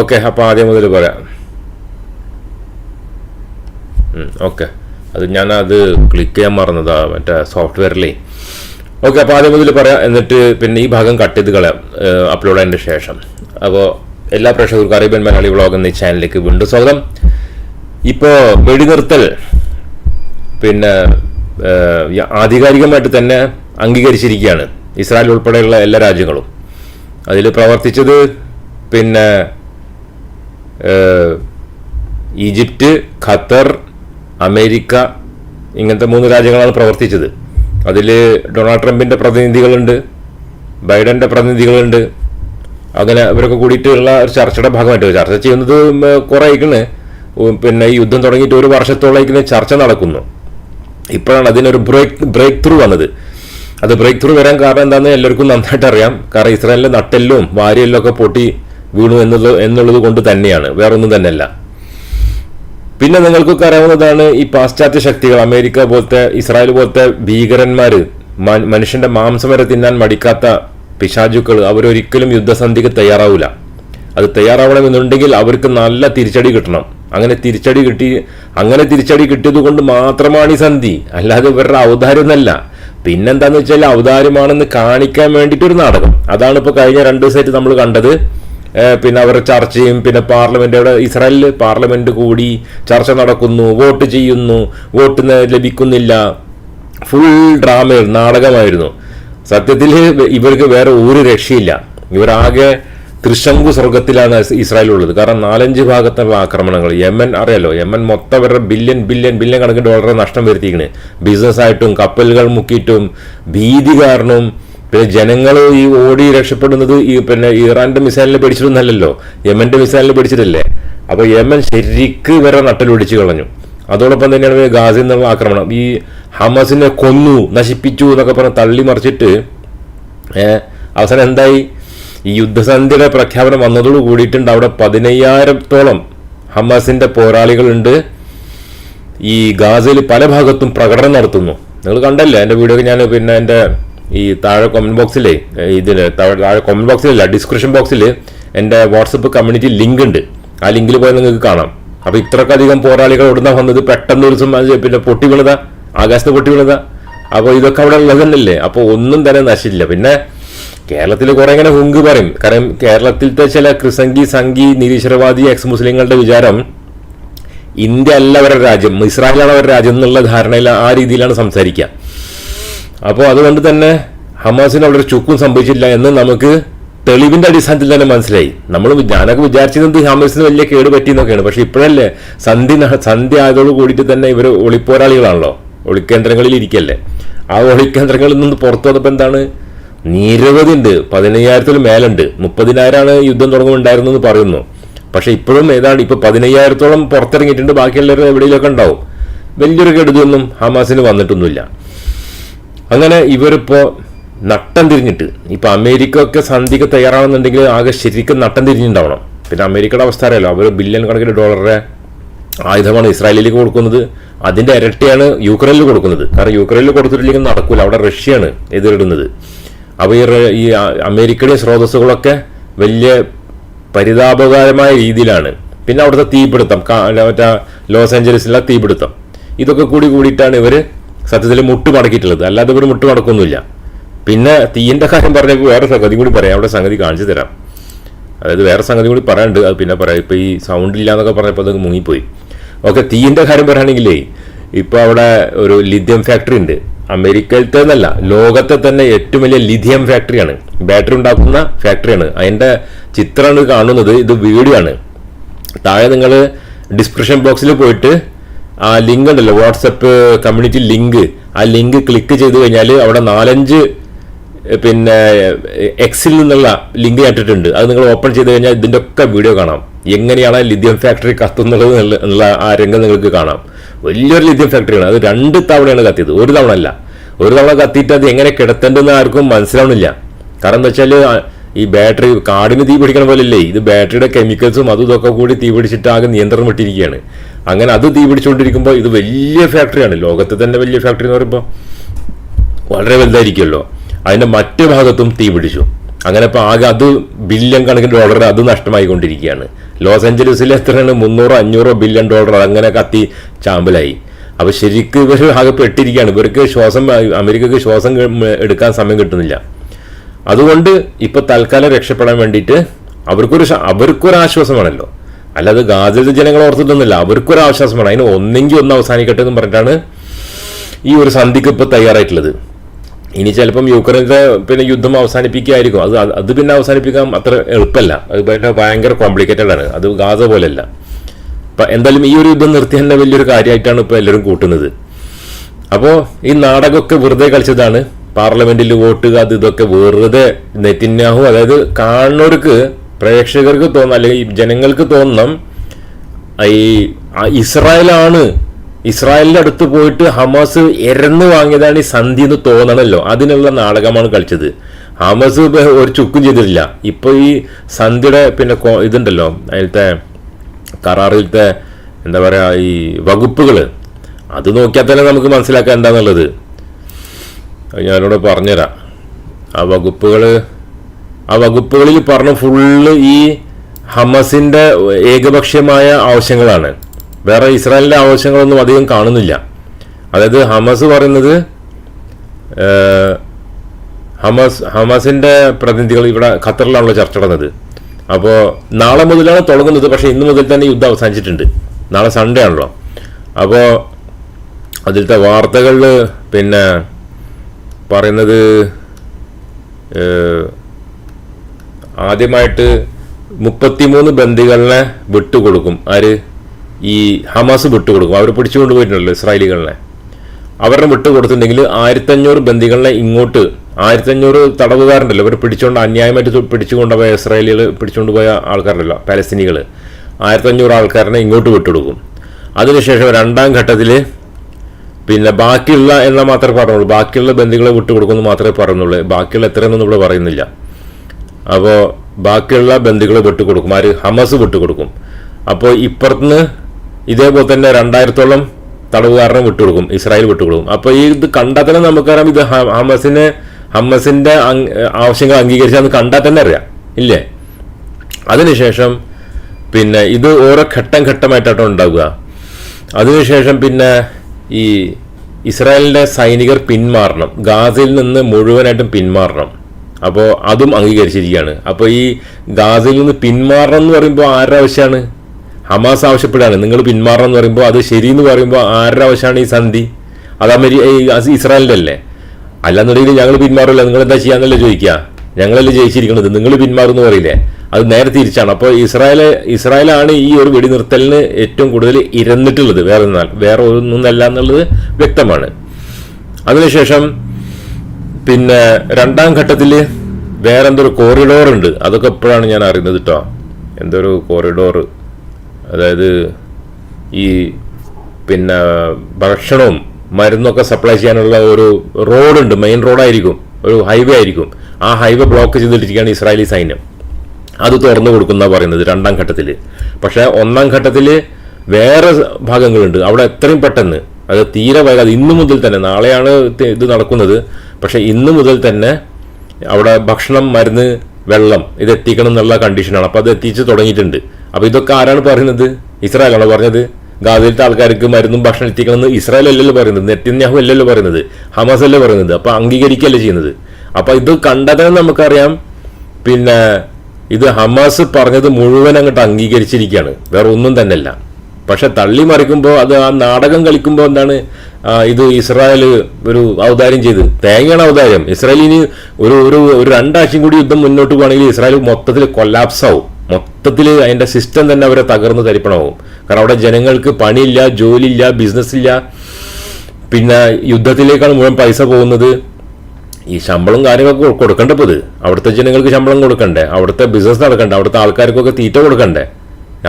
Okay അപ്പോൾ ആദ്യം മുതൽ പറയാം. ഓക്കെ അത് ഞാൻ അത് ക്ലിക്ക് ചെയ്യാൻ മറന്നതാ മറ്റേ സോഫ്റ്റ്വെയറിലേ ഓക്കെ അപ്പോൾ ആദ്യം മുതൽ പറയാം എന്നിട്ട് പിന്നെ ഈ ഭാഗം കട്ട് ചെയ്ത് കളയാം അപ്ലോഡ് ആയതിന്റെ ശേഷം. അപ്പോൾ എല്ലാ പ്രേക്ഷകർക്കും അറേബ്യൻ മലയാളി വ്ളോഗ് എന്ന ചാനലിലേക്ക് വീണ്ടും സ്വാഗതം. ഇപ്പോൾ വെടിനിർത്തൽ പിന്നെ ആധികാരികമായിട്ട് തന്നെ അംഗീകരിച്ചിരിക്കുകയാണ് ഇസ്രായേൽ ഉൾപ്പെടെയുള്ള എല്ലാ രാജ്യങ്ങളും. അതിൽ പ്രവർത്തിച്ചത് പിന്നെ ഈജിപ്റ്റ് ഖത്തർ അമേരിക്ക ഇങ്ങനത്തെ മൂന്ന് രാജ്യങ്ങളാണ് പ്രവർത്തിച്ചത്. അതിൽ ഡൊണാൾഡ് ട്രംപിന്റെ പ്രതിനിധികളുണ്ട് ബൈഡന്റെ പ്രതിനിധികളുണ്ട്. അങ്ങനെ ഇവരൊക്കെ കൂടിയിട്ടുള്ള ഒരു ചർച്ചയുടെ ഭാഗമായിട്ട് ചർച്ച ചെയ്യുന്നത് കുറേ ആയിക്കണ് പിന്നെ യുദ്ധം തുടങ്ങിയിട്ട് ഒരു വർഷത്തോളം ചർച്ച നടക്കുന്നു. ഇപ്പോഴാണ് അതിനൊരു ബ്രേക്ക് ബ്രേക്ക് ത്രൂ വന്നത്. അത് ബ്രേക്ക് ത്രൂ വരാൻ കാരണം എന്താണെന്ന് എല്ലാവർക്കും നന്നായിട്ട് അറിയാം കാരണം ഇസ്രായേലിലെ നട്ടെല്ലും വാരിയെല്ലും ഒക്കെ പൊട്ടി വീണു എന്നുള്ളത് എന്നുള്ളത് കൊണ്ട് തന്നെയാണ്. വേറൊന്നും തന്നെയല്ല. പിന്നെ നിങ്ങൾക്കൊക്കെ അറിയാവുന്നതാണ് ഈ പാശ്ചാത്യ ശക്തികൾ അമേരിക്ക പോലത്തെ ഇസ്രായേൽ പോലത്തെ ഭീകരന്മാർ മനുഷ്യന്റെ മാംസം വരെ തിന്നാൻ മടിക്കാത്ത പിശാചുക്കൾ അവരൊരിക്കലും യുദ്ധസന്ധിക്ക് തയ്യാറാവില്ല അത് തയ്യാറാവണമെന്നുണ്ടെങ്കിൽ അവർക്ക് നല്ല തിരിച്ചടി കിട്ടണം. അങ്ങനെ തിരിച്ചടി കിട്ടി അങ്ങനെ തിരിച്ചടി കിട്ടിയത് കൊണ്ട് മാത്രമാണ് ഈ സന്ധി. അല്ലാതെ ഇവരുടെ അവതാരമൊന്നല്ല പിന്നെന്താന്ന് വെച്ചാൽ ഔദാര്യമാണെന്ന് കാണിക്കാൻ വേണ്ടിയിട്ടൊരു നാടകം. അതാണ് ഇപ്പോൾ കഴിഞ്ഞ രണ്ട് ദിവസമായിട്ട് നമ്മൾ കണ്ടത്. പിന്നെ അവർ ചർച്ച ചെയ്യും പിന്നെ പാർലമെന്റ് അവിടെ ഇസ്രായേലിൽ പാർലമെന്റ് കൂടി ചർച്ച നടക്കുന്നു വോട്ട് ചെയ്യുന്നു വോട്ട് ലഭിക്കുന്നില്ല. ഫുൾ ഡ്രാമ നാടകമായിരുന്നു. സത്യത്തിൽ ഇവർക്ക് വേറെ ഒരു രക്ഷയില്ല. ഇവരാകെ ത്രിശങ്കു സ്വർഗത്തിലാണ് ഇസ് ഇസ്രായേൽ ഉള്ളത്. കാരണം നാലഞ്ച് ഭാഗത്തുള്ള ആക്രമണങ്ങൾ. യമൻ അറിയാലോ യമൻ മൊത്തം അവരുടെ ബില്യൺ ബില്യൺ ബില്യൺ കണക്കിന് വളരെ നഷ്ടം വരുത്തിയിരിക്കുന്നത് ബിസിനസ്സായിട്ടും കപ്പലുകൾ മുക്കിയിട്ടും ഭീതി കാരണവും പിന്നെ ജനങ്ങൾ ഈ ഓടി രക്ഷപ്പെടുന്നത് ഈ പിന്നെ ഇറാന്റെ മിസൈലിനെ പിടിച്ചിട്ടൊന്നല്ലല്ലോ. യമന്റെ മിസൈലിനെ പിടിച്ചിട്ടല്ലേ? അപ്പൊ യമൻ ശരിക്ക് വരെ നട്ടലൊടിച്ചു കളഞ്ഞു. അതോടൊപ്പം തന്നെയാണ് ഗാസിൽ നിന്നുള്ള ആക്രമണം. ഈ ഹമസിനെ കൊന്നു നശിപ്പിച്ചു എന്നൊക്കെ പറഞ്ഞ് തള്ളി മറിച്ചിട്ട് അവസാനം എന്തായി? ഈ യുദ്ധസന്ധിയുടെ പ്രഖ്യാപനം വന്നതോട് കൂടിയിട്ടുണ്ട്. അവിടെ പതിനയ്യായിരത്തോളം ഹമാസിന്റെ പോരാളികളുണ്ട്. ഈ ഗാസയിൽ പല ഭാഗത്തും പ്രകടനം നടത്തുന്നു. നിങ്ങൾ കണ്ടല്ലേ? എന്റെ വീഡിയോ ഞാൻ പിന്നെ എന്റെ ഈ താഴെ കമന്റ് ബോക്സിലെ ഇതിൽ താഴെ കമന്റ് ബോക്സിലല്ല ഡിസ്ക്രിപ്ഷൻ ബോക്സിൽ എന്റെ വാട്സപ്പ് കമ്മ്യൂണിറ്റി ലിങ്ക് ഉണ്ട്. ആ ലിങ്കിൽ പോയി നിങ്ങൾക്ക് കാണാം. അപ്പോൾ ഇത്രക്കധികം പോരാളികൾ ഇവിടുന്ന് വന്നത്? പെട്ടെന്ന് ഒരു സംബന്ധിച്ച് പിന്നെ പൊട്ടി വീണതാ? ആകാശത്ത് പൊട്ടി വീണതാ? അപ്പോൾ ഇതൊക്കെ അവിടെ ഉള്ളത് തന്നെയല്ലേ? അപ്പോൾ ഒന്നും തന്നെ നശിച്ചില്ല. പിന്നെ കേരളത്തിൽ കുറെ ഇങ്ങനെ ഹുങ്ക് പറയും. കാരണം കേരളത്തിലത്തെ ചില ക്രിസംഗി സംഗി നിരീശ്വരവാദി എക്സ് മുസ്ലിങ്ങളുടെ വിചാരം ഇന്ത്യ അല്ല അവരുടെ രാജ്യം. ഇസ്രായേലാണ് അവരുടെ രാജ്യം എന്നുള്ള ധാരണയിൽ ആ രീതിയിലാണ് സംസാരിക്കുക. അപ്പോൾ അതുകൊണ്ട് തന്നെ ഹമാസിന് അവിടെ ഒരു ചുക്കും സംഭവിച്ചില്ല എന്ന് നമുക്ക് തെളിവിന്റെ അടിസ്ഥാനത്തിൽ തന്നെ മനസ്സിലായി. നമ്മൾ ഞാനൊക്കെ വിചാരിച്ചിരുന്നത് ഹമാസിന് വലിയ കേട് പറ്റിയെന്നൊക്കെയാണ് പക്ഷെ ഇപ്പോഴല്ലേ സന്ധി സന്ധി ആയതോട് കൂടിയിട്ട് തന്നെ ഇവർ ഒളിപ്പോരാളികളാണല്ലോ. ഒളിക്കേന്ദ്രങ്ങളിൽ ഇരിക്കല്ലേ. ആ ഒളിക്കേന്ദ്രങ്ങളിൽ നിന്ന് പുറത്തു വന്നപ്പോൾ എന്താണ്? നിരവധി ഉണ്ട്. പതിനയ്യായിരത്തിൽ മേലുണ്ട്. മുപ്പതിനായിരമാണ് യുദ്ധം തുടങ്ങുന്നുണ്ടായിരുന്നെന്ന് പറയുന്നു. പക്ഷേ ഇപ്പോഴും ഏതാണ്ട് ഇപ്പോൾ പതിനയ്യായിരത്തോളം പുറത്തിറങ്ങിയിട്ടുണ്ട്. ബാക്കിയുള്ളവർ എവിടെയെങ്കിലുമൊക്കെ ഉണ്ടാവും. വലിയൊരു കെടുതിയൊന്നും ഹമാസിന് വന്നിട്ടൊന്നുമില്ല. അങ്ങനെ ഇവരിപ്പോ നട്ടം തിരിഞ്ഞിട്ട് ഇപ്പൊ അമേരിക്ക ഒക്കെ സന്ധിക്ക് തയ്യാറാവുന്നുണ്ടെങ്കിൽ ആകെ ശരിക്കും നട്ടം തിരിഞ്ഞിട്ടുണ്ടാവണം പിന്നെ അമേരിക്കയുടെ അവസ്ഥ അറിയാലോ അവർ ബില്യൺ കണക്കിന് ഡോളറുടെ ആയുധമാണ് ഇസ്രായേലിലേക്ക് കൊടുക്കുന്നത്. അതിന്റെ ഇരട്ടിയാണ് യുക്രൈനിൽ കൊടുക്കുന്നത്. കാരണം യുക്രൈനിൽ കൊടുത്തിട്ടില്ലെങ്കിൽ നടക്കൂല അവിടെ റഷ്യയാണ് എതിരിടുന്നത്. അപ്പോൾ ഈ അമേരിക്കയുടെ സ്രോതസ്സുകളൊക്കെ വലിയ പരിതാപകരമായ രീതിയിലാണ്. പിന്നെ അവിടുത്തെ തീപിടുത്തം മറ്റേ ലോസ് ഏഞ്ചലസിലെ തീപിടുത്തം. ഇതൊക്കെ കൂടി കൂടിയിട്ടാണ് ഇവർ സത്യത്തിൽ മുട്ട് മടക്കിയിട്ടുള്ളത്. അല്ലാതെ ഇവർ മുട്ട് മടക്കൊന്നുമില്ല. പിന്നെ തീയിന്റെ കാര്യം പറഞ്ഞപ്പോൾ വേറെ സംഗതി കൂടി പറയാം. അവിടെ സംഗതി കാണിച്ചു തരാം. അതായത് വേറെ സംഗതി കൂടി പറയാനുണ്ട്. അത് പിന്നെ പറയാം. ഇപ്പോൾ ഈ സൗണ്ട് ഇല്ല എന്നൊക്കെ പറഞ്ഞപ്പോൾ അതൊക്കെ മുങ്ങിപ്പോയി. ഓക്കെ തീയിന്റെ കാര്യം പറയുകയാണെങ്കിലേ ഇപ്പോൾ അവിടെ ഒരു ലിഥിയം ഫാക്ടറി ഉണ്ട്. അമേരിക്കയിലത്തെ എന്നല്ല ലോകത്തെ തന്നെ ഏറ്റവും വലിയ ലിഥിയം ഫാക്ടറിയാണ് ബാറ്ററി ഉണ്ടാക്കുന്ന ഫാക്ടറിയാണ് അതിന്റെ ചിത്രമാണ് കാണുന്നത്. ഇത് വീഡിയോ ആണ്. താഴെ നിങ്ങൾ ഡിസ്ക്രിപ്ഷൻ ബോക്സിൽ പോയിട്ട് ആ ലിങ്ക് ഉണ്ടല്ലോ വാട്സപ്പ് കമ്മ്യൂണിറ്റി ലിങ്ക് ആ ലിങ്ക് ക്ലിക്ക് ചെയ്ത് കഴിഞ്ഞാൽ അവിടെ നാലഞ്ച് പിന്നെ എക്സിൽ നിന്നുള്ള ലിങ്ക് ഇട്ടിട്ടുണ്ട് അത് നിങ്ങൾ ഓപ്പൺ ചെയ്ത് കഴിഞ്ഞാൽ ഇതിന്റെ ഒക്കെ വീഡിയോ കാണാം. എങ്ങനെയാണ് ലിഥിയം ഫാക്ടറി എന്നുള്ള- എന്നുള്ള ആ രംഗം നിങ്ങൾക്ക് കാണാം. വലിയൊരു ലിഥിയം ഫാക്ടറിയാണ് അത് രണ്ട് തവണയാണ് കത്തിയത്. ഒരു തവണ അല്ല. ഒരു തവണ കത്തിയിട്ട് അത് എങ്ങനെ കിടത്തേണ്ടതെന്ന് ആർക്കും മനസ്സിലാവണില്ല. കാരണം എന്താ വെച്ചാൽ ഈ ബാറ്ററി കാടിന് തീ പിടിക്കണ പോലെയല്ലേ? ഇത് ബാറ്ററിയുടെ കെമിക്കൽസും അതും ഇതൊക്കെ കൂടി തീ പിടിച്ചിട്ടാകെ നിയന്ത്രണം വിട്ടിരിക്കുകയാണ്. അങ്ങനെ അത് തീ പിടിച്ചുകൊണ്ടിരിക്കുമ്പോൾ ഇത് വലിയ ഫാക്ടറിയാണ്. ലോകത്ത് തന്നെ വലിയ ഫാക്ടറി എന്ന് പറയുമ്പോൾ വളരെ വലുതായിരിക്കുമല്ലോ. അതിന്റെ മറ്റു ഭാഗത്തും തീ പിടിച്ചു. അങ്ങനെ ഇപ്പോൾ ആകെ അത് ബില്യൺ കണക്കിന് ഡോളർ അത് നഷ്ടമായിക്കൊണ്ടിരിക്കുകയാണ്. ലോസ് ഏഞ്ചലസിൽ എത്രയാണ്? മുന്നൂറോ അഞ്ഞൂറോ ബില്യൺ ഡോളർ അങ്ങനെ കത്തി ചാമ്പലായി. അപ്പോൾ ശരിക്കും ഇവർ ആകെ പെട്ടിരിക്കുകയാണ്. ഇവർക്ക് ശ്വാസം അമേരിക്കക്ക് ശ്വാസം എടുക്കാൻ സമയം കിട്ടുന്നില്ല. അതുകൊണ്ട് ഇപ്പൊ തൽക്കാലം രക്ഷപ്പെടാൻ വേണ്ടിയിട്ട് അവർക്കൊരു അവർക്കൊരു ആശ്വാസമാണല്ലോ അല്ലാതെ ഗാസയിലെ ജനങ്ങൾ ഓർത്തിട്ടൊന്നുമില്ല. അവർക്കൊരു ആശ്വാസമാണ് അതിന് ഒന്നെങ്കിൽ ഒന്ന് അവസാനിക്കട്ടെ എന്ന് പറഞ്ഞിട്ടാണ് ഈ ഒരു സന്ധിക്ക് ഇപ്പൊ തയ്യാറായിട്ടുള്ളത്. ഇനി ചിലപ്പം യുക്രൈനിലെ പിന്നെ യുദ്ധം അവസാനിപ്പിക്കുകയായിരിക്കും. അത് അത് പിന്നെ അവസാനിപ്പിക്കാൻ അത്ര എളുപ്പമല്ല. അത് ഭയങ്കര കോംപ്ലിക്കേറ്റഡ് ആണ്. അത് ഗാസ പോലെയല്ല. അപ്പൊ എന്തായാലും ഈ ഒരു യുദ്ധം നിർത്തി തന്നെ വലിയൊരു കാര്യമായിട്ടാണ് ഇപ്പൊ എല്ലാവരും കൂട്ടുന്നത്. അപ്പോൾ ഈ നാടകമൊക്കെ വെറുതെ കളിച്ചതാണ്. പാർലമെന്റിൽ വോട്ട് അത് ഇതൊക്കെ വെറുതെ നെറ്റിന്യാഹു അതായത് കാണുന്നവർക്ക് പ്രേക്ഷകർക്ക് തോന്നുന്ന അല്ലെങ്കിൽ ജനങ്ങൾക്ക് തോന്നണം ഈ ഇസ്രായേലാണ് ഇസ്രായേലിന്റെ അടുത്ത് പോയിട്ട് ഹമാസ് എരന്ന് വാങ്ങിയതാണ് ഈ സന്ധി എന്ന് തോന്നണല്ലോ. അതിനുള്ള നാടകമാണ് കളിച്ചത്. ഹമാസ് ഒരു ചുക്കും ചെയ്തിട്ടില്ല. ഇപ്പൊ ഈ സന്ധിയുടെ പിന്നെ ഇതുണ്ടല്ലോ അതിലത്തെ കരാറിലത്തെ എന്താ പറയാ ഈ വകുപ്പുകൾ അത് നോക്കിയാൽ തന്നെ നമുക്ക് മനസ്സിലാക്കാൻ എന്താന്നുള്ളത്. അത് ഞാനിവിടെ പറഞ്ഞുതരാം. ആ വകുപ്പുകൾ ആ വകുപ്പുകളിൽ പറഞ്ഞ ഫുള്ള് ഈ ഹമസിന്റെ ഏകപക്ഷീയമായ ആവശ്യങ്ങളാണ്. വേറെ ഇസ്രായേലിന്റെ ആവശ്യങ്ങളൊന്നും അധികം കാണുന്നില്ല. അതായത് ഹമസ് പറയുന്നത് ഹമസ് ഹമാസ് ഹമാസിന്റെ പ്രതിനിധികൾ ഇവിടെ ഖത്തറിലാണല്ലോ ചർച്ച നടന്നത്. അപ്പോൾ നാളെ മുതലാണ് തുടങ്ങുന്നത്. പക്ഷേ ഇന്ന് മുതൽ തന്നെ യുദ്ധം അവസാനിച്ചിട്ടുണ്ട്. നാളെ സൺഡേ ആണല്ലോ. അപ്പോൾ അതിലത്തെ വാർത്തകളിൽ പിന്നെ പറയുന്നത് ആദ്യമായിട്ട് മുപ്പത്തിമൂന്ന് ബന്ദികളെ വിട്ടുകൊടുക്കും. ആര്? ഈ ഹമാസ് വിട്ടുകൊടുക്കും. അവർ പിടിച്ചുകൊണ്ട് പോയിട്ടുണ്ടല്ലോ ഇസ്രായേലികളെ. അവരുടെ വിട്ട് കൊടുത്തിട്ടുണ്ടെങ്കിൽ ആയിരത്തഞ്ഞൂറ് ബന്ദികളെ ഇങ്ങോട്ട് ആയിരത്തഞ്ഞൂറ് തടവുകാരുണ്ടല്ലോ. അവർ പിടിച്ചുകൊണ്ട് അന്യായമായിട്ട് പിടിച്ചുകൊണ്ട് പിടിച്ചുകൊണ്ടുപോയ ഇസ്രായേലികൾ പിടിച്ചുകൊണ്ട് പോയ ആൾക്കാരുണ്ടല്ലോ പാലസ്തീനികൾ ആയിരത്തഞ്ഞൂറ് ആൾക്കാരനെ ഇങ്ങോട്ട് വിട്ടുകൊടുക്കും. അതിനുശേഷം രണ്ടാം ഘട്ടത്തിൽ പിന്നെ ബാക്കിയുള്ള എന്ന മാത്രമേ പറഞ്ഞുള്ളൂ. ബാക്കിയുള്ള ബന്ദികളെ വിട്ടുകൊടുക്കുമെന്ന് മാത്രമേ പറയുന്നുള്ളൂ ബാക്കിയുള്ള എത്രയെന്നൊന്നും ഇവിടെ പറയുന്നില്ല. അപ്പോൾ ബാക്കിയുള്ള ബന്ധുക്കളെ വിട്ടുകൊടുക്കും. ആര്? ഹമസ് വിട്ടുകൊടുക്കും. അപ്പോൾ ഇപ്പുറത്തുനിന്ന് ഇതേപോലെ തന്നെ രണ്ടായിരത്തോളം തടവുകാരനെ വിട്ടുകൊടുക്കും. ഇസ്രായേൽ വിട്ടുകൊടുക്കും. അപ്പോൾ ഈ ഇത് കണ്ടാൽ നമുക്കറിയാം ഇത് ഹമസിനെ ഹമ്മസിന്റെ ആവശ്യങ്ങൾ അംഗീകരിച്ചാന്ന് കണ്ടാൽ തന്നെ അറിയാം. ഇല്ലേ? അതിനുശേഷം പിന്നെ ഇത് ഓരോ ഘട്ടം ഘട്ടമായിട്ടാണ് ഉണ്ടാവുക. അതിനുശേഷം പിന്നെ ഈ ഇസ്രായേലിന്റെ സൈനികർ പിന്മാറണം. ഗാസയിൽ നിന്ന് മുഴുവനായിട്ടും പിന്മാറണം. അപ്പോൾ അതും അംഗീകരിച്ചിരിക്കുകയാണ്. അപ്പോൾ ഈ ഗാസയിൽ നിന്ന് പിന്മാറണം എന്ന് പറയുമ്പോൾ ആരുടെ ആവശ്യമാണ്? ഹമാസ് ആവശ്യപ്പെടുകയാണ്. നിങ്ങൾ പിന്മാറണം എന്ന് പറയുമ്പോൾ അത് ശരിയെന്ന് പറയുമ്പോൾ ആരുടെ ആവശ്യമാണ് ഈ സന്ധി? അത് അമേരി ഇസ്രായേലിന്റെ അല്ലേ അല്ലാന്നുണ്ടെങ്കിൽ ഞങ്ങൾ പിന്മാറില്ല നിങ്ങൾ എന്താ ചെയ്യാന്നല്ലേ ചോദിക്കുക? ഞങ്ങളല്ലേ ജയിച്ചിരിക്കുന്നത് നിങ്ങൾ പിന്മാറുന്നു പറയില്ലേ? അത് നേരെ തിരിച്ചാണ്. അപ്പോൾ ഇസ്രായേൽ ഇസ്രായേലാണ് ഈ ഒരു വെടിനിർത്തലിന് ഏറ്റവും കൂടുതൽ ഇരന്നിട്ടുള്ളത്. വേറെ വേറെ ഒന്നല്ല എന്നുള്ളത് വ്യക്തമാണ്. അതിനുശേഷം പിന്നെ രണ്ടാം ഘട്ടത്തിൽ വേറെ എന്തൊരു കോറിഡോർ ഉണ്ട്. അതൊക്കെ എപ്പോഴാണ് ഞാൻ അറിയുന്നത് കേട്ടോ എന്തൊരു കോറിഡോർ അതായത് ഈ പിന്നെ ഭക്ഷണവും മരുന്നൊക്കെ സപ്ലൈ ചെയ്യാനുള്ള ഒരു റോഡുണ്ട് മെയിൻ റോഡായിരിക്കും ഒരു ഹൈവേ ആയിരിക്കും. ആ ഹൈവേ ബ്ലോക്ക് ചെയ്തിട്ടിരിക്കുകയാണ് ഇസ്രായേലി സൈന്യം. അത് തുറന്നു കൊടുക്കുന്ന പറയുന്നത് രണ്ടാം ഘട്ടത്തിൽ പക്ഷേ ഒന്നാം ഘട്ടത്തിൽ വേറെ ഭാഗങ്ങളുണ്ട്. അവിടെ എത്രയും പെട്ടെന്ന് അത് തീരെ വൈകാതെ ഇന്നു മുതൽ തന്നെ നാളെയാണ് ഇത് നടക്കുന്നത്. പക്ഷേ ഇന്നു മുതൽ തന്നെ അവിടെ ഭക്ഷണം മരുന്ന് വെള്ളം ഇത് എത്തിക്കണം എന്നുള്ള കണ്ടീഷനാണ്. അപ്പോൾ അത് എത്തിച്ച് തുടങ്ങിയിട്ടുണ്ട്. അപ്പോൾ ഇതൊക്കെ ആരാണ് പറയുന്നത്? ഇസ്രായേലാണോ പറഞ്ഞത്? ഗാസയിലത്തെ ആൾക്കാർക്ക് മരുന്നും ഭക്ഷണം എത്തിക്കണം എന്ന് ഇസ്രായേൽ അല്ലല്ലോ പറയുന്നത്. നെറ്റിന്യാഹു അല്ലല്ലോ പറയുന്നത്. ഹമാസ് അല്ലേ പറയുന്നത്. അപ്പോൾ അംഗീകരിക്കുകയല്ലേ ചെയ്യുന്നത്. അപ്പോൾ ഇത് കണ്ടതെന്ന് നമുക്കറിയാം. പിന്നെ ഇത് ഹമാസ് പറഞ്ഞത് മുഴുവൻ അങ്ങോട്ട് അംഗീകരിച്ചിരിക്കുകയാണ്. വേറെ ഒന്നും തന്നെയല്ല. പക്ഷെ തള്ളി മറിക്കുമ്പോൾ അത് ആ നാടകം കളിക്കുമ്പോൾ എന്താണ് ഇത് ഇസ്രായേൽ ഒരു ഔദാര്യം ചെയ്ത്. തേങ്ങയാണ് ഔദാര്യം. ഇസ്രായേലിന് ഒരു ഒരു ഒരു രണ്ടാഴ്ചയും കൂടി യുദ്ധം മുന്നോട്ട് പോകണമെങ്കിൽ ഇസ്രായേൽ മൊത്തത്തിൽ കൊല്ലാപ്സ് ആവും. മൊത്തത്തിൽ അതിന്റെ സിസ്റ്റം തന്നെ അവരെ തകർന്ന് തരിപ്പണമാവും. കാരണം അവിടെ ജനങ്ങൾക്ക് പണിയില്ല ജോലിയില്ല ബിസിനസ് ഇല്ല. പിന്നെ യുദ്ധത്തിലേക്കാണ് മുഴുവൻ പൈസ പോകുന്നത്. ഈ ശമ്പളം കാര്യങ്ങളൊക്കെ കൊടുക്കണ്ടേ ഇത്? അവിടുത്തെ ജനങ്ങൾക്ക് ശമ്പളം കൊടുക്കണ്ടേ? അവിടുത്തെ ബിസിനസ് നടക്കണ്ടേ? അവിടുത്തെ ആൾക്കാർക്കൊക്കെ തീറ്റ കൊടുക്കണ്ടേ?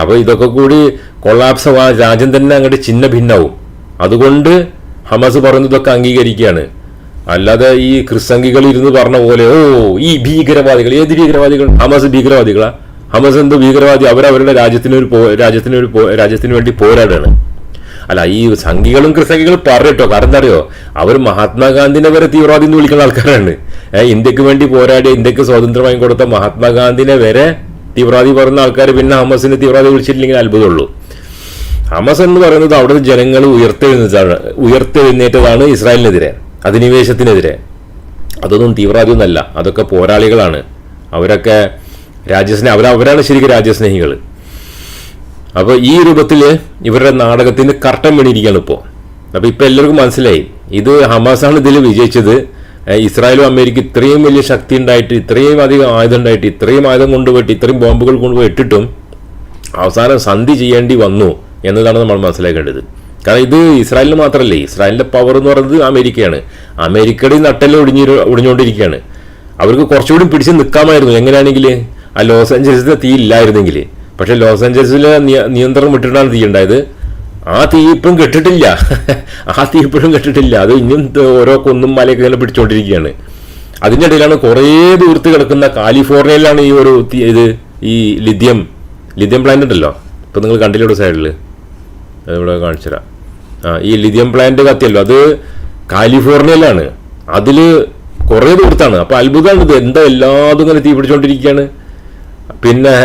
അപ്പോൾ ഇതൊക്കെ കൂടി കൊളാപ്സ് രാജ്യം തന്നെ അങ്ങോട്ട് ചിഹ്ന ഭിന്നാവും അതുകൊണ്ട് ഹമാസ് പറയുന്നതൊക്കെ അംഗീകരിക്കുകയാണ്. അല്ലാതെ ഈ ക്രിസ്തംഗികൾ ഇരുന്ന് പറഞ്ഞ പോലെ ഓ ഈ ഭീകരവാദികൾ ഏത് ഭീകരവാദികൾ? ഹമാസ് ഭീകരവാദികളാ. ഹമാസ് എന്ത് ഭീകരവാദി? അവരവരുടെ രാജ്യത്തിന് ഒരു രാജ്യത്തിന് ഒരു രാജ്യത്തിന് വേണ്ടി പോരാടാണ്. അല്ല ഈ സംഘികളും ക്രിസ്തംഗികളും പറയട്ടോ കാരണം അറിയോ? അവർ മഹാത്മാഗാന്ധിനെ വരെ തീവ്രവാദി എന്ന് വിളിക്കുന്ന ആൾക്കാരാണ്. ഇന്ത്യയ്ക്ക് വേണ്ടി പോരാടി ഇന്ത്യയ്ക്ക് സ്വാതന്ത്ര്യം കൊടുത്ത മഹാത്മാഗാന്ധിനെ വരെ തീവ്രവാദി പറയുന്ന ആൾക്കാർ പിന്നെ ഹമസിനെ തീവ്രവാദി വിളിച്ചിട്ടില്ലെങ്കിൽ അത്ഭുതമുള്ളൂ. ഹമസ് എന്ന് പറയുന്നത് അവിടുത്തെ ജനങ്ങൾ ഉയർത്തെഴുന്നേറ്റാണ് ഉയർത്തെഴുന്നേറ്റതാണ് ഇസ്രായേലിനെതിരെ അധിനിവേശത്തിനെതിരെ. അതൊന്നും തീവ്രവാദിയൊന്നല്ല അതൊക്കെ പോരാളികളാണ്. അവരൊക്കെ രാജ്യസ്നേഹ അവർ അവരാണ് ശരിക്കും രാജ്യസ്നേഹികൾ അപ്പോൾ ഈ രൂപത്തിൽ ഇവരുടെ നാടകത്തിന് കർട്ടൻ വീണിരിക്കുകയാണ് ഇപ്പോൾ അപ്പോൾ ഇപ്പോൾ എല്ലാവർക്കും മനസ്സിലായി. ഇത് ഹമാസാണ് ഇതിൽ വിജയിച്ചത്. ഇസ്രായേലും അമേരിക്ക ഇത്രയും വലിയ ശക്തി ഉണ്ടായിട്ട് ഇത്രയും അധികം ആയുധം ഉണ്ടായിട്ട് ഇത്രയും ആയുധം കൊണ്ടുപോയിട്ട് ഇത്രയും ബോംബുകൾ കൊണ്ടുപോയി ഇട്ടിട്ടും അവസാനം സന്ധി ചെയ്യേണ്ടി വന്നു എന്നതാണ് നമ്മൾ മനസ്സിലാക്കേണ്ടത്. കാരണം ഇത് ഇസ്രായേലിന് മാത്രമല്ലേ ഇസ്രായേലിന്റെ പവർ എന്ന് പറയുന്നത് അമേരിക്കയാണ്. അമേരിക്കയുടെ നട്ടെല്ലാം ഒടിഞ്ഞു ഒടിഞ്ഞുകൊണ്ടിരിക്കുകയാണ്. അവർക്ക് കുറച്ചുകൂടി പിടിച്ച് നിൽക്കാമായിരുന്നു. എങ്ങനെയാണെങ്കിൽ ആ ലോസ് ഏഞ്ചൽസിലെ തീ ഇല്ലായിരുന്നെങ്കിൽ പക്ഷെ ലോസ് ഏഞ്ചൽസിൽ നിയന്ത്രണം വിട്ടിട്ടാണ് തീ ഉണ്ടായത്. ആ തീ ഇപ്പം കെട്ടിട്ടില്ല. ആ തീ ഇപ്പോഴും കെട്ടിട്ടില്ല. അത് ഇനിയും ഓരോ കൊന്നും മലയൊക്കെ ഇങ്ങനെ പിടിച്ചോണ്ടിരിക്കുകയാണ്. അതിന്റെ ഇടയിലാണ് കുറേ ദൂരത്ത് കിടക്കുന്ന കാലിഫോർണിയയിലാണ് ഈ ഒരു ഇത് ഈ ലിഥിയം. ലിഥിയം പ്ലാന്റ് ഉണ്ടല്ലോ? ഇപ്പം നിങ്ങൾ കണ്ടില്ല ഇവിടെ സൈഡിൽ ഇവിടെ കാണിച്ചുതരാം ആ ഈ ലിഥിയം പ്ലാന്റ് കത്തിയല്ലോ. അത് കാലിഫോർണിയയിലാണ്. അതിൽ കുറേ ദൂരത്താണ്. അപ്പോൾ അത്ഭുതമാണ് ഇത്. എന്താ എല്ലാതും ഇങ്ങനെ തീ പിടിച്ചുകൊണ്ടിരിക്കുകയാണ് പിന്നെ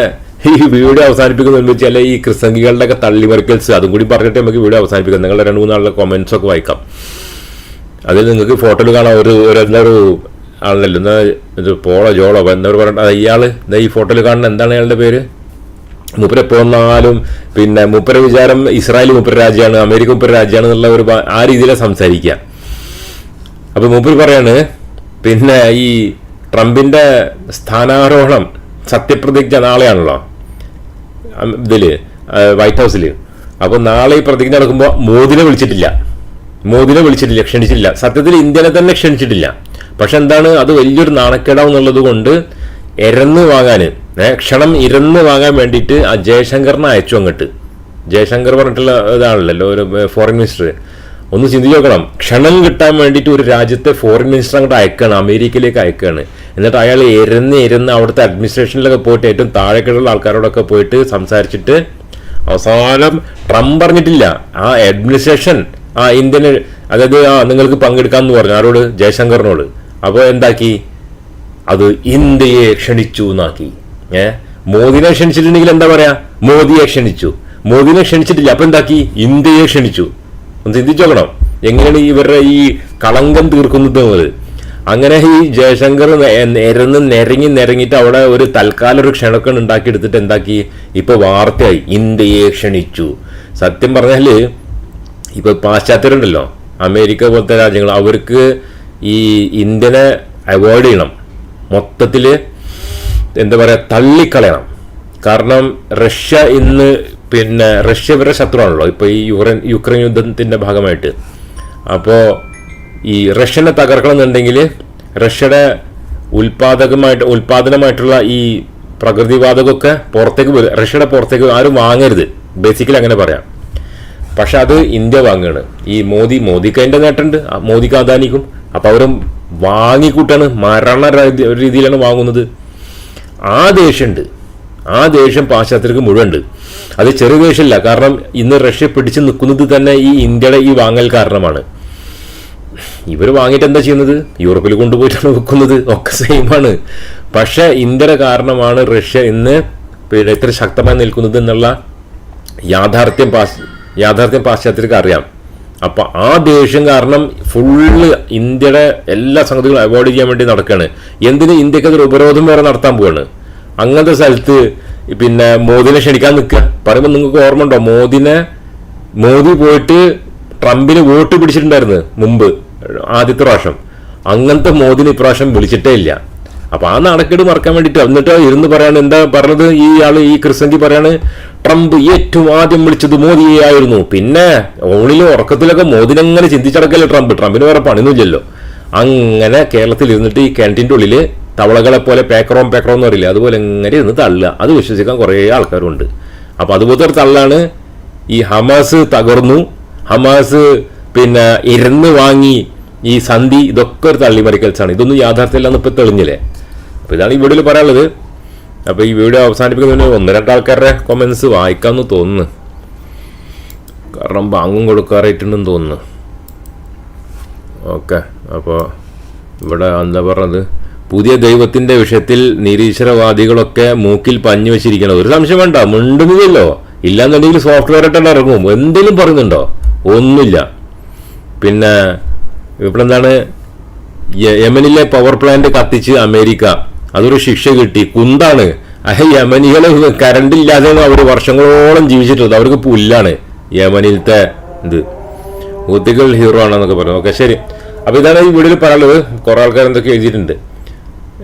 ഈ വീഡിയോ അവസാനിപ്പിക്കുന്ന വെച്ചാൽ ഈ ക്രിസംഗികളുടെ ഒക്കെ തള്ളിമറിക്കൽസ് അതും കൂടി പറഞ്ഞിട്ട് നമുക്ക് വീഡിയോ അവസാനിപ്പിക്കാം. നിങ്ങളുടെ രണ്ട് മൂന്നാളുടെ കൊമൻസ് ഒക്കെ വായിക്കാം. അതിൽ നിങ്ങൾക്ക് ഫോട്ടോയിൽ കാണാം ഒരു ഒരു എന്തൊരു ആണല്ലോ എന്നാ ഇത് പോളോ ജോളോ എന്നവർ പറഞ്ഞിട്ട് എന്താ ഈ ഫോട്ടോയിൽ കാണുന്ന എന്താണ് അയാളുടെ പേര്? മൂപ്പര് പോന്നാലും നാലും പിന്നെ മൂപ്പര വിചാരം ഇസ്രായേൽ മൂപ്പര രാജ്യമാണ് അമേരിക്ക മൂപ്പര രാജ്യമാണ് എന്നുള്ള ഒരു ആ രീതിയിലാണ് സംസാരിക്കുക. അപ്പൊ മൂപ്പര് പറയാണ് പിന്നെ ഈ ട്രംപിന്റെ സ്ഥാനാരോഹണം സത്യപ്രതിജ്ഞ നാളെയാണല്ലോ? ഇതിൽ വൈറ്റ് ഹൗസിൽ അപ്പോൾ നാളെ ഈ പ്രതിജ്ഞ നടക്കുമ്പോൾ മോദിനെ വിളിച്ചിട്ടില്ല. മോദിനെ വിളിച്ചിട്ടില്ല ക്ഷണിച്ചിട്ടില്ല. സത്യത്തിൽ ഇന്ത്യനെ തന്നെ ക്ഷണിച്ചിട്ടില്ല. പക്ഷെ എന്താണ് അത് വലിയൊരു നാണക്കേടാവുന്നുള്ളത് കൊണ്ട് ഇരന്ന് വാങ്ങാൻ ക്ഷണം ഇരന്ന് വാങ്ങാൻ വേണ്ടിയിട്ട് ആ ജയശങ്കറിനെ അയച്ചു അങ്ങോട്ട്. ജയശങ്കർ പറഞ്ഞിട്ടുള്ള ഇതാണല്ലോ ഒരു ഫോറിൻ മിനിസ്റ്റർ ഒന്ന് ചിന്തിച്ച് നോക്കണം. ക്ഷണം കിട്ടാൻ വേണ്ടിയിട്ട് ഒരു രാജ്യത്തെ ഫോറിൻ മിനിസ്റ്റർ അങ്ങോട്ട് അയക്കുകയാണ് അമേരിക്കയിലേക്ക് അയക്കുകയാണ് എന്നിട്ട് അയാൾ എരന്ന് എരന്ന് അവിടുത്തെ അഡ്മിനിസ്ട്രേഷനിലൊക്കെ പോയിട്ട് ഏറ്റവും താഴേക്കുള്ള ആൾക്കാരോടൊക്കെ പോയിട്ട് സംസാരിച്ചിട്ട് അവസാനം ട്രംപ് പറഞ്ഞിട്ടില്ല. ആ അഡ്മിനിസ്ട്രേഷൻ ആ ഇന്ത്യന് അതായത് ആ നിങ്ങൾക്ക് പങ്കെടുക്കാമെന്ന് പറഞ്ഞു. ആരോട്? ജയശങ്കറിനോട്. അപ്പോൾ എന്താക്കി? അത് ഇന്ത്യയെ ക്ഷണിച്ചു എന്നാക്കി. ഏ? മോദിനെ ക്ഷണിച്ചിട്ടുണ്ടെങ്കിൽ എന്താ പറയാ? മോദിയെ ക്ഷണിച്ചു. മോദിനെ ക്ഷണിച്ചിട്ടില്ല. അപ്പൊ എന്താക്കി? ഇന്ത്യയെ ക്ഷണിച്ചു. ഒന്ന് ചിന്തിച്ചു നോക്കണം. എങ്ങനെയാണ് ഇവരുടെ ഈ കളങ്കം തീർക്കുന്നത് എന്നുള്ളത്? അങ്ങനെ ഈ ജയശങ്കർ നിരന്ന് നിരങ്ങി നിരങ്ങിയിട്ട് അവിടെ ഒരു തൽക്കാലം ഒരു ക്ഷണക്കൺ ഉണ്ടാക്കിയെടുത്തിട്ട് എന്താക്കി? ഇപ്പൊ വാർത്തയായി. ഇന്ത്യയെ ക്ഷണിച്ചു. സത്യം പറഞ്ഞാൽ ഇപ്പൊ പാശ്ചാത്യരുണ്ടല്ലോ. അമേരിക്ക പോലത്തെ രാജ്യങ്ങൾ. അവർക്ക് ഈ ഇന്ത്യനെ അവോയ്ഡ് ചെയ്യണം. മൊത്തത്തിൽ എന്താ പറയുക തള്ളിക്കളയണം. കാരണം റഷ്യ ഇന്ന് പിന്നെ റഷ്യ ഇവരുടെ ശത്രുവാണല്ലോ. ഇപ്പോൾ ഈ യുക്രൈൻ യുക്രൈൻ യുദ്ധത്തിന്റെ ഭാഗമായിട്ട്. അപ്പോൾ ഈ റഷ്യനെ തകർക്കണം എന്നുണ്ടെങ്കിൽ റഷ്യയുടെ ഉൽപാദകമായിട്ട് ഉൽപാദനമായിട്ടുള്ള ഈ പ്രകൃതിവാതകമൊക്കെ പുറത്തേക്ക് വരും. റഷ്യയുടെ പുറത്തേക്ക് ആരും വാങ്ങരുത്. ബേസിക്കലി അങ്ങനെ പറയാം. പക്ഷെ അത് ഇന്ത്യ വാങ്ങുകയാണ്. ഈ മോദി മോദിക്ക് അതിന്റെ നേട്ടമുണ്ട്. മോദിക്ക് അദാനിക്കും. അപ്പം അവരും വാങ്ങിക്കൂട്ടാണ്. മരണ രീതിയിലാണ് വാങ്ങുന്നത്. ആ ദേഷ്യമുണ്ട്. ആ ദേഷ്യം പാശ്ചാത്യർക്ക് മുഴുവൻ അത് ചെറു ദേഷ്യമില്ല കാരണം ഇന്ന് റഷ്യ പിടിച്ചു നിൽക്കുന്നത് തന്നെ ഈ ഇന്ത്യയുടെ ഈ വാങ്ങൽ കാരണമാണ്. ഇവർ വാങ്ങിയിട്ട് എന്താ ചെയ്യുന്നത്? യൂറോപ്പിൽ കൊണ്ടുപോയിട്ടാണ് വെക്കുന്നത് ഒക്കെ സെയിമാണ് പക്ഷേ ഇന്ത്യയുടെ കാരണമാണ് റഷ്യ ഇന്ന് പിന്നെ ഇത്ര ശക്തമായി നിൽക്കുന്നത് എന്നുള്ള യാഥാർത്ഥ്യം പാശ് യാഥാർത്ഥ്യം പാശ്ചാത്യർക്ക് അറിയാം. അപ്പൊ ആ ദേഷ്യം കാരണം ഫുള്ള് ഇന്ത്യയുടെ എല്ലാ സംഗതികളും അവോയ്ഡ് ചെയ്യാൻ വേണ്ടി നടക്കുകയാണ്. എന്തിന് ഇന്ത്യയ്ക്ക് അതൊരു ഉപരോധം വരെ നടത്താൻ പോവാണ്? അങ്ങനത്തെ സ്ഥലത്ത് പിന്നെ മോദിനെ ക്ഷണിക്കാൻ നിൽക്കുക. പറയുമ്പോൾ നിങ്ങൾക്ക് ഓർമ്മ ഉണ്ടോ മോദിനെ മോദി പോയിട്ട് ട്രംപിന് വോട്ട് പിടിച്ചിട്ടുണ്ടായിരുന്നു മുമ്പ് ആദ്യത്തെ പ്രാവശ്യം. അങ്ങനത്തെ മോദിനെ ഇപ്രാവശ്യം വിളിച്ചിട്ടേ ഇല്ല. അപ്പൊ ആ നാണക്കേട് മറക്കാൻ വേണ്ടിട്ട് എന്നിട്ട് ഇരുന്ന് പറയാണ് എന്താ പറഞ്ഞത്? ഈ ആൾ ഈ ക്രിസംഗി പറയാണ് ട്രംപ് ഏറ്റവും ആദ്യം വിളിച്ചത് മോദിയെ ആയിരുന്നു. പിന്നെ ഓണിലും ഉറക്കത്തിലൊക്കെ മോദിനെങ്ങനെ ചിന്തിച്ചടക്കല്ലേ ട്രംപ്? ട്രംപിന് വേറെ പണിയൊന്നുമില്ലല്ലോ. അങ്ങനെ കേരളത്തിൽ ഇരുന്നിട്ട് ഈ കിണറ്റിന്റെ ഉള്ളിൽ തവളകളെ പോലെ പേക്കറോം പേക്കറോ എന്ന് പറയില്ല അതുപോലെ ഇങ്ങനെ ഇരുന്ന് തള്ളുക. അത് വിശ്വസിക്കാൻ കുറേ ആൾക്കാരുണ്ട്. അപ്പോൾ അതുപോലത്തെ ഒരു തള്ളാണ് ഈ ഹമാസ് തകർന്നു. ഹമാസ് പിന്നെ ഇരുന്ന് വാങ്ങി ഈ സന്ധി ഇതൊക്കെ ഒരു തള്ളിമറിക്കൽസാണ് ഇതൊന്നും യാഥാർത്ഥ്യമില്ലെന്ന് ഇപ്പൊ തെളിഞ്ഞില്ലേ? അപ്പോൾ ഇതാണ് ഈ വീഡിയോയിൽ പറയാനുള്ളത്. അപ്പോൾ ഈ വീഡിയോ അവസാനിപ്പിക്കുന്നതിന് ഒന്ന് രണ്ട് ആൾക്കാരുടെ കൊമൻസ് വായിക്കാമെന്ന് തോന്നുന്നു. കാരണം ബാങ്കും കൊടുക്കാറായിട്ടുണ്ടെന്ന് തോന്നുന്നു. ഓക്കെ അപ്പോൾ ഇവിടെ എന്താ പറഞ്ഞത്? പുതിയ ദൈവത്തിന്റെ വിഷയത്തിൽ നിരീശ്വരവാദികളൊക്കെ മൂക്കിൽ പഞ്ഞു വെച്ചിരിക്കണം. ഒരു സംശയം വേണ്ട. മിണ്ടുന്നില്ലല്ലോ. ഇല്ലാന്നുണ്ടെങ്കിൽ സോഫ്റ്റ്വെയർ ആയിട്ട് ഇറങ്ങും. എന്തെങ്കിലും പറയുന്നുണ്ടോ? ഒന്നുമില്ല. പിന്നെ ഇവിടെ എന്താണ്? യമനിലെ പവർ പ്ലാന്റ് കത്തിച്ച് അമേരിക്ക. അതൊരു ശിക്ഷ കിട്ടി. കുന്താണ്. അഹ് യമനികൾ കറണ്ട് ഇല്ലാതെ അവർ വർഷങ്ങളോളം ജീവിച്ചിട്ടുള്ളത്. അവർക്ക് പുല്ലാണ്. യമനിലത്തെ ഇത്. ഊത്തികൾ ഹീറോ ആണെന്നൊക്കെ പറഞ്ഞു. ഓക്കെ ശരി. അപ്പൊ ഇതാണ് ഈ വീഡിയോയിൽ പറയുന്നത് കുറെ ആൾക്കാർ എന്തൊക്കെ എഴുതിയിട്ടുണ്ട്.